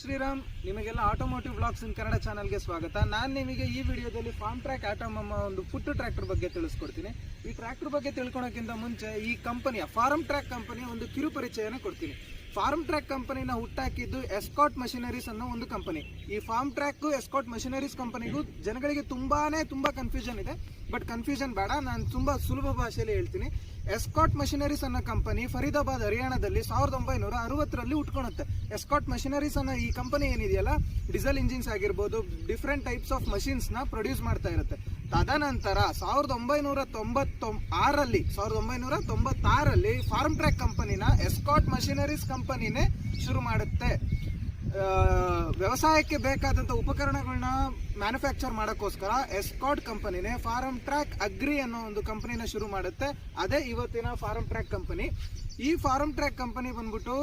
ಶ್ರೀರಾಮ್, ನಿಮಗೆಲ್ಲ automotive blogs ಇನ್ ಕನ್ನಡ ಚಾನಲ್ಗೆ ಸ್ವಾಗತ. ನಾನು ನಿಮಗೆ ಈ ವಿಡಿಯೋದಲ್ಲಿ ಫಾರ್ಮ್ ಟ್ರ್ಯಾಕ್ ಆಟೋಮಮ್ಮ ಒಂದು ಪುಟ್ಟು ಟ್ರ್ಯಾಕ್ಟರ್ ಬಗ್ಗೆ ತಿಳಿಸ್ಕೊಡ್ತೀನಿ. ಈ ಟ್ರ್ಯಾಕ್ಟರ್ ಬಗ್ಗೆ ತಿಳ್ಕೊಳೋಕ್ಕಿಂತ ಮುಂಚೆ ಈ ಕಂಪನಿಯ ಫಾರ್ಮ್ ಟ್ರ್ಯಾಕ್ ಕಂಪನಿಯ ಒಂದು ಕಿರು ಪರಿಚಯನ ಕೊಡ್ತೀನಿ. ಫಾರ್ಮ್ ಟ್ರ್ಯಾಕ್ ಕಂಪನಿನ ಹುಟ್ಟಾಕಿದ್ದು ಎಸ್ಕಾಟ್ ಮಷಿನರೀಸ್ ಅನ್ನೋ ಒಂದು ಕಂಪನಿ ಈ ಫಾರ್ಮ್ ಟ್ರ್ಯಾಕ್ ಎಸ್ಕಾಟ್ ಮಷಿನರೀಸ್ ಕಂಪನಿಗೂ ಜನಗಳಿಗೆ ತುಂಬಾನೇ ತುಂಬಾ ಕನ್ಫ್ಯೂಷನ್ ಇದೆ. ಬಟ್ ಕನ್ಫ್ಯೂಷನ್ ಬೇಡ, ನಾನು ತುಂಬಾ ಸುಲಭ ಭಾಷೆಯಲ್ಲಿ ಹೇಳ್ತೀನಿ. ಎಸ್ಕಾಟ್ ಮಷಿನರೀಸ್ ಅನ್ನೋ ಕಂಪನಿ ಫರೀದಾಬಾದ್, ಹರಿಯಾಣದಲ್ಲಿ ಸಾವಿರದ ಒಂಬೈನೂರ ಅರವತ್ತರಲ್ಲಿ ಉಟ್ಕೊಳುತ್ತೆ ಎಸ್ಕಾಟ್ ಮಷಿನರೀಸ್ ಅನ್ನೋ ಕಂಪನಿ ಏನಿದೆಯಲ್ಲ ಡೀಸೆಲ್ ಇಂಜಿನ್ಸ್ ಆಗಿರ್ಬೋದು ಡಿಫ್ರೆಂಟ್ ಟೈಪ್ಸ್ ಆಫ್ ಮಷಿನ್ಸ್ನ ಪ್ರೊಡ್ಯೂಸ್ ಮಾಡ್ತಾ ಇರುತ್ತೆ. ತದನಂತರ ಸಾವಿರದ ಒಂಬೈನೂರ ತೊಂಬತ್ತೊ ಆರಲ್ಲಿ ಸಾವಿರದ ಒಂಬೈನೂರ ತೊಂಬತ್ತಾರಲ್ಲಿ ಫಾರ್ಮ್ ಟ್ರ್ಯಾಕ್ ಕಂಪನಿನ ಎಸ್ಕಾಟ್ ಮಷಿನರೀಸ್ ಕಂಪನಿನೇ ಶುರು ಮಾಡುತ್ತೆ. ವ್ಯವಸಾಯಕ್ಕೆ ಬೇಕಾದಂಥ ಉಪಕರಣಗಳನ್ನ ಮ್ಯಾನುಫ್ಯಾಕ್ಚರ್ ಮಾಡೋಕ್ಕೋಸ್ಕರ ಎಸ್ಕಾಟ್ ಕಂಪನಿನೇ ಫಾರ್ಮ್ ಟ್ರ್ಯಾಕ್ ಅಗ್ರಿ ಅನ್ನೋ ಒಂದು ಕಂಪನಿನ ಶುರು ಮಾಡುತ್ತೆ. ಅದೇ ಇವತ್ತಿನ ಫಾರ್ಮ್ ಟ್ರ್ಯಾಕ್ ಕಂಪನಿ ಈ ಫಾರ್ಮ್ ಟ್ರ್ಯಾಕ್ ಕಂಪನಿ ಬಂದ್ಬಿಟ್ಟು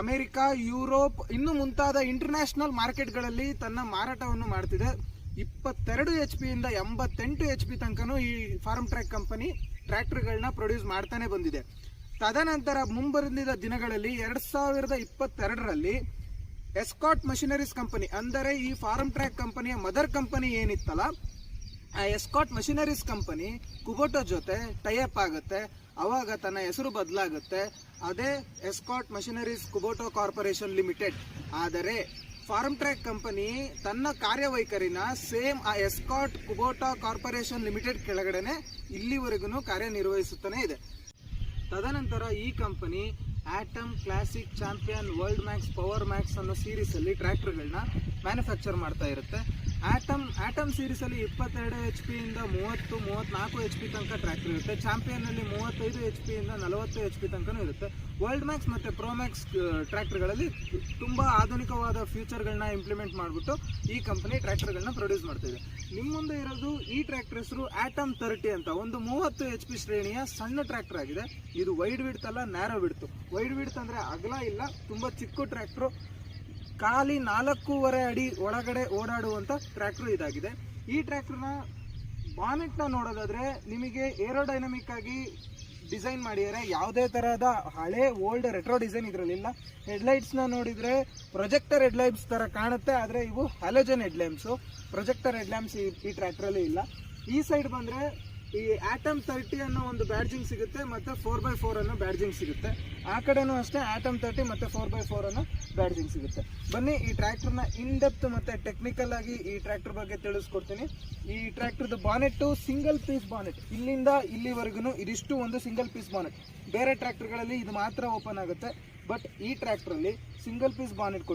ಅಮೆರಿಕ, ಯುರೋಪ್, ಇನ್ನು ಮುಂತಾದ ಇಂಟರ್ನ್ಯಾಷನಲ್ ಮಾರ್ಕೆಟ್ಗಳಲ್ಲಿ ತನ್ನ ಮಾರಾಟವನ್ನು ಮಾಡ್ತಿದೆ. ಇಪ್ಪತ್ತೆರಡು ಎಚ್ ಪಿಯಿಂದ ಎಂಬತ್ತೆಂಟು ಎಚ್ ಪಿ ತನಕನೂ ಈ ಫಾರ್ಮ್ ಟ್ರ್ಯಾಕ್ ಕಂಪನಿ ಟ್ರ್ಯಾಕ್ಟರ್ಗಳನ್ನ ಪ್ರೊಡ್ಯೂಸ್ ಮಾಡ್ತಾನೆ ಬಂದಿದೆ. ತದನಂತರ ಮುಂಬರಿದ ದಿನಗಳಲ್ಲಿ ಎರಡ್ ಸಾವಿರದ ಇಪ್ಪತ್ತೆರಡರಲ್ಲಿ ಎಸ್ಕಾಟ್ ಮಷಿನರೀಸ್ ಕಂಪನಿ ಅಂದರೆ ಈ ಫಾರ್ಮ್ ಟ್ರ್ಯಾಕ್ ಕಂಪನಿಯ ಮದರ್ ಕಂಪನಿ ಏನಿತ್ತಲ್ಲ ಎಸ್ಕಾಟ್ ಮಷಿನರೀಸ್ ಕಂಪನಿ ಕುಬೋಟೋ ಜೊತೆ ಟೈಅಪ್ ಆಗುತ್ತೆ. ಅವಾಗ ತನ್ನ ಹೆಸರು ಬದಲಾಗುತ್ತೆ. ಅದೇ Escorts machineries Kubota corporation limited ಆದರೆ ಫಾರ್ಮ್ ಟ್ರ್ಯಾಕ್ ಕಂಪನಿ ತನ್ನ ಕಾರ್ಯವೈಖರಿನ ಸೇಮ್ ಆ ಎಸ್ಕಾಟ್ ಕುಬೋಟಾ ಕಾರ್ಪೊರೇಷನ್ ಲಿಮಿಟೆಡ್ ಕೆಳಗಡೆನೆ ಇಲ್ಲಿವರೆಗೂ ಕಾರ್ಯನಿರ್ವಹಿಸುತ್ತಾನೆ ಇದೆ. ತದನಂತರ ಈ company Atom classic champion world max power max ಅನ್ನೋ ಸೀರೀಸಲ್ಲಿ ಟ್ರ್ಯಾಕ್ಟರ್ಗಳನ್ನ ಮ್ಯಾನುಫ್ಯಾಕ್ಚರ್ ಮಾಡ್ತಾ ಇರುತ್ತೆ. ಆಟಮ್ ಆಟಮ್ ಸೀರೀಸಲ್ಲಿ ಇಪ್ಪತ್ತೆರಡು ಎಚ್ ಇಂದ ಮೂವತ್ತು ಮೂವತ್ತ್ನಾಲ್ಕು ಎಚ್ ಪಿ ತನಕ ಟ್ರ್ಯಾಕ್ಟರ್ ಇರುತ್ತೆ. ಚಾಂಪಿಯನ್ನಲ್ಲಿ ಮೂವತ್ತೈದು ಎಚ್ ಪಿ ಇಂದ ನಲವತ್ತು ಎಚ್ ಪಿ ತನಕನೂ ಇರುತ್ತೆ. ವರ್ಲ್ಡ್ ಮ್ಯಾಕ್ಸ್ ಮತ್ತು ಪ್ರೋ ಮ್ಯಾಕ್ಸ್ ಟ್ರ್ಯಾಕ್ಟರ್ಗಳಲ್ಲಿ ತುಂಬ ಆಧುನಿಕವಾದ ಫ್ಯೂಚರ್ಗಳನ್ನ ಇಂಪ್ಲಿಮೆಂಟ್ ಮಾಡಿಬಿಟ್ಟು ಈ ಕಂಪ್ನಿ ಟ್ರ್ಯಾಕ್ಟರ್ಗಳನ್ನ ಪ್ರೊಡ್ಯೂಸ್ ಮಾಡ್ತಿದೆ ನಿಮ್ಮ ಮುಂದೆ ಇರೋದು ಈ ಟ್ರ್ಯಾಕ್ಟರ್ ಹೆಸರು ಆಟಮ್ ತರ್ಟಿ ಅಂತ. ಒಂದು ಮೂವತ್ತು ಎಚ್ ಪಿ ಶ್ರೇಣಿಯ ಸಣ್ಣ ಟ್ರ್ಯಾಕ್ಟರ್ ಆಗಿದೆ. ಇದು ವೈಡ್ ವಿಡ್ತ್ ಅಲ್ಲ ನ್ಯಾರೋ ವಿಡ್ತು ವೈಡ್ ವಿಡ್ತ್ ಅಂದರೆ ಅಗಲ ಇಲ್ಲ, ತುಂಬ ಚಿಕ್ಕ ಟ್ರ್ಯಾಕ್ಟರ್ ಖಾಲಿ ನಾಲ್ಕೂವರೆ ಅಡಿ ಒಳಗಡೆ ಓಡಾಡುವಂಥ ಟ್ರ್ಯಾಕ್ಟರ್ ಇದಾಗಿದೆ. ಈ ಟ್ರ್ಯಾಕ್ಟರ್ನ ಬಾನೆಟ್ ನೋಡೋದಾದರೆ ನಿಮಗೆ ಏರೋಡೈನಮಿಕ್ ಆಗಿ ಡಿಸೈನ್ ಮಾಡಿದರೆ ಯಾವುದೇ ತರಹದ ಹಳೆ ಓಲ್ಡ್ ರೆಟ್ರೋ ಡಿಸೈನ್ ಇದರಲ್ಲಿಲ್ಲ. ಹೆಡ್ಲೈಟ್ಸ್ನ ನೋಡಿದರೆ ನೋಡಿದ್ರೆ ಪ್ರೊಜೆಕ್ಟರ್ ಹೆಡ್ಲೈಟ್ಸ್ ಥರ ಕಾಣುತ್ತೆ, ಆದರೆ ಇವು ಹ್ಯಾಲೋಜನ್ ಹೆಡ್ಲೈಮ್ಸ್ ಪ್ರೊಜೆಕ್ಟರ್ ಹೆಡ್ಲ್ಯಾಂಪ್ಸ್ ಈ ಈ ಟ್ರ್ಯಾಕ್ಟ್ರಲ್ಲಿ ಇಲ್ಲ. ಈ ಸೈಡ್ ಬಂದ್ರೆ ಈ ಆಟಮ್ ತರ್ಟಿ ಅನ್ನೋ ಒಂದು ಬ್ಯಾಡ್ಜಿಂಗ್ ಸಿಗುತ್ತೆ, ಮತ್ತೆ ಫೋರ್ ಬೈ ಫೋರ್ ಅನ್ನೋ ಬ್ಯಾಡ್ಜಿಂಗ್ ಸಿಗುತ್ತೆ. ಆ ಕಡೆನೂ ಅಷ್ಟೇ ಆಟಮ್ ತರ್ಟಿ ಮತ್ತೆ ಫೋರ್ ಬೈ ಫೋರ್ ಅನ್ನೋ ಬ್ಯಾಡ್ಜಿಂಗ್ ಸಿಗುತ್ತೆ. ಬನ್ನಿ, ಈ ಟ್ರ್ಯಾಕ್ಟರ್ನ ಇನ್ ಡೆಪ್ತ್ ಮತ್ತೆ ಟೆಕ್ನಿಕಲ್ ಆಗಿ ಈ ಟ್ರ್ಯಾಕ್ಟರ್ ಬಗ್ಗೆ ತಿಳಿಸ್ಕೊಡ್ತೀನಿ. ಈ ಟ್ರ್ಯಾಕ್ಟರ್ದು ಬಾನೆಟ್ಟು ಸಿಂಗಲ್ ಪೀಸ್ ಬಾನೆಟ್ ಇಲ್ಲಿಂದ ಇಲ್ಲಿವರೆಗೂ ಇದಿಷ್ಟು ಒಂದು ಸಿಂಗಲ್ ಪೀಸ್ ಬಾನೆಟ್ ಬೇರೆ ಟ್ರ್ಯಾಕ್ಟರ್ಗಳಲ್ಲಿ ಇದು ಮಾತ್ರ ಓಪನ್ ಆಗುತ್ತೆ ಬಟ್ ಈ ಟ್ರ್ಯಾಕ್ಟ್ರಲ್ಲಿ ಸಿಂಗಲ್ ಪೀಸ್ ಬಾನೆಟ್